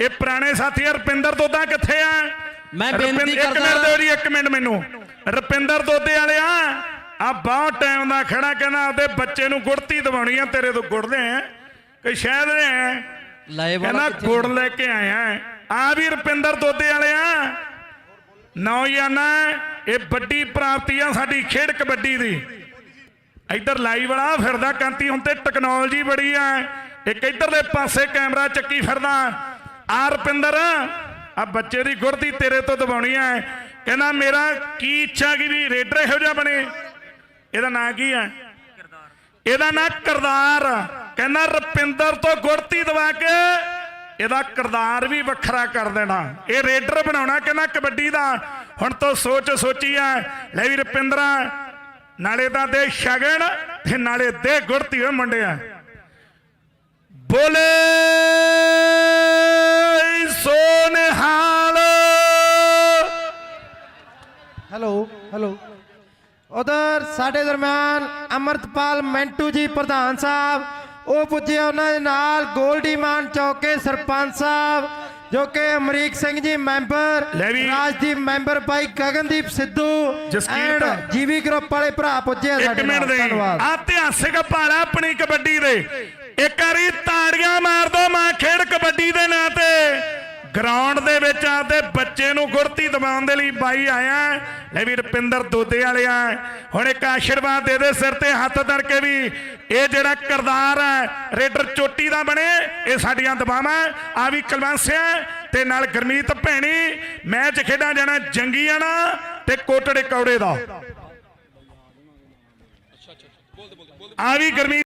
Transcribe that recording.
ਇਹ ਪੁਰਾਣੇ ਸਾਥੀ ਰਪਿੰਦਰ ਦੋਦਾ ਕਿੱਥੇ ਆ? ਮੈਂ ਬੇਨਤੀ ਇੱਕ ਕਰਦਾ- ਮਿੰਟ ਦਿਓ ਜੀ ਇੱਕ ਮਿੰਟ ਮੈਨੂੰ। ਰਪਿੰਦਰ ਦੋਦੇ ਵਾਲਿਆ ਆ ਬਹੁਤ ਟਾਈਮ ਦਾ ਖੜਾ ਕਹਿੰਦਾ ਆਪਦੇ ਬੱਚੇ ਨੂੰ ਗੁੜਤੀ ਦਵਾਉਣੀ ਆ ਤੇਰੇ ਤੋਂ ਗੁੜਦੇ ਆ। ਕਿ ਸ਼ਾਇਦ ਨੇ ਲਾਏ ਵਾਲਾ ਕਹਿੰਦਾ? ਗੁੜ ਲੈ ਕੇ ਆਇਆ। ਆ ਵੀ ਰਪਿੰਦਰ ਦੋਦੇ ਵਾਲਿਆ ਨੌਜਵਾਨਾ ਇਹ ਵੱਡੀ ਪ੍ਰਾਪਤੀ ਆ ਸਾਡੀ ਖੇਡ ਕਬੱਡੀ ਦੀ। ਇੱਧਰ ਲਾਈਵ ਵਾਲਾ ਫਿਰਦਾ ਕਾਂਤੀ ਹੁਣ ਤੇ ਟੈਕਨੋਲੋਜੀ ਬੜੀ ਆ। ਇੱਕ ਇੱਧਰਲੇ ਪਾਸੇ ਕੈਮਰਾ ਚੱਕੀ ਫਿਰਦਾ। ਆ ਰਪਿੰਦਰ ਆ ਬੱਚੇ ਦੀ ਗੁਰਦੀ ਤੇਰੇ ਤੋਂ ਦਬਾਉਣੀ ਆ ਕਹਿੰਦਾ, ਮੇਰਾ ਕੀ ਇੱਛਾ ਕੀ ਵੀ ਰੇਡਰ ਇਹੋ ਜਿਹਾ ਬਣੇ? ਇਹਦਾ ਨਾਂ ਕੀ ਆ ਇਹਦਾ ਨਾਂ ਕਰਦਾਰ। ਕਹਿੰਦਾ, ਰਪਿੰਦਰ ਤੋਂ ਗੁਰਤੀ ਦਵਾ ਕੇ ਇਹਦਾ ਕਰਦਾਰ ਵੀ ਵੱਖਰਾ ਕਰ ਦੇਣਾ। ਇਹ ਰੇਡਰ ਬਣਾਉਣਾ ਕਹਿੰਦਾ ਕਬੱਡੀ ਦਾ। ਹੁਣ ਤੋਂ ਸੋਚ ਸੋਚੀ ਆ ਲੈ ਵੀ ਰਪਿੰਦਰਾ, ਨਾਲੇ ਤਾਂ ਦੇ ਸ਼ਗਨ ਤੇ ਨਾਲੇ ਦੇ ਗੁੜਤੀ ਹੋਏ ਮੁੰਡਿਆ ਬੋਲੇ ਸੋਨਹਾਲ ਹੈਲੋ। ਹੈਲੋ ਉਧਰ ਸਾਡੇ ਦਰਮਿਆਨ ਅਮਰਤਪਾਲ ਮੈਂਟੂ ਜੀ ਪ੍ਰਧਾਨ ਸਾਹਿਬ ਉਹ ਪੁੱਜੇ ਉਹਨਾਂ ਦੇ ਨਾਲ ਗੋਲਡੀ ਮਾਨ ਚੌਕੇ ਸਰਪੰਚ ਸਾਹਿਬ ਜੋ ਕਿ Amrik Singh ji member. Rajdeep member Bhai Gagandeep Sidhu and GV group ਵਾਲੇ ਭਰਾ ਪੁੱਜੇ ਆ ਇੱਕ ਸਾਡੇ ਨਾਲ। ਧੰਨਵਾਦ। ਆ ਇਤਿਹਾਸਿਕ ਭਾਲਾ ਆਪਣੀ ਕਬੱਡੀ ਦੇ। ਇੱਕ ਵਾਰੀ ਤਾੜੀਆਂ ਮਾਰ ਦੋ ਮਾਂ ਖੇਡ ਕਬੱਡੀ ਦੇ ਨਾਂ ਤੇ। ਗਰਾਊਂਡ ਦੇ ਵਿੱਚ ਆਦੇ ਬੱਚੇ ਨੂੰ ਗੁਰਤੀ ਦਿਵਾਉਣ ਦੇ ਲਈ ਬਾਈ ਆਇਆ ਲੈ ਵੀ ਰਪਿੰਦਰ ਦੋਦੇ ਵਾਲਿਆ ਹੁਣ ਇੱਕ ਆਸ਼ੀਰਵਾਦ ਦੇ ਦੇ ਸਿਰ ਤੇ ਹੱਥ ਧਰ ਕੇ ਵੀ ਇਹ ਜਿਹੜਾ ਕਰਦਾਰ ਹੈ, ਰੇਡਰ ਚੋਟੀ ਦਾ ਬਣੇ, ਇਹ ਸਾਡੀਆਂ ਦਬਾਵਾਂ ਆ ਵੀ ਕਲਵੰਸਿਆ ਤੇ ਨਾਲ ਗਰਮੀਤ ਭੈਣੀ, ਮੈਚ ਖੇਡਾਂ ਜਾਣਾ ਜੰਗੀਆਂ ਨਾ ਤੇ ਕੋਟੜੇ ਕੌੜੇ ਦਾ। ਆ ਵੀ ਗਰਮੀ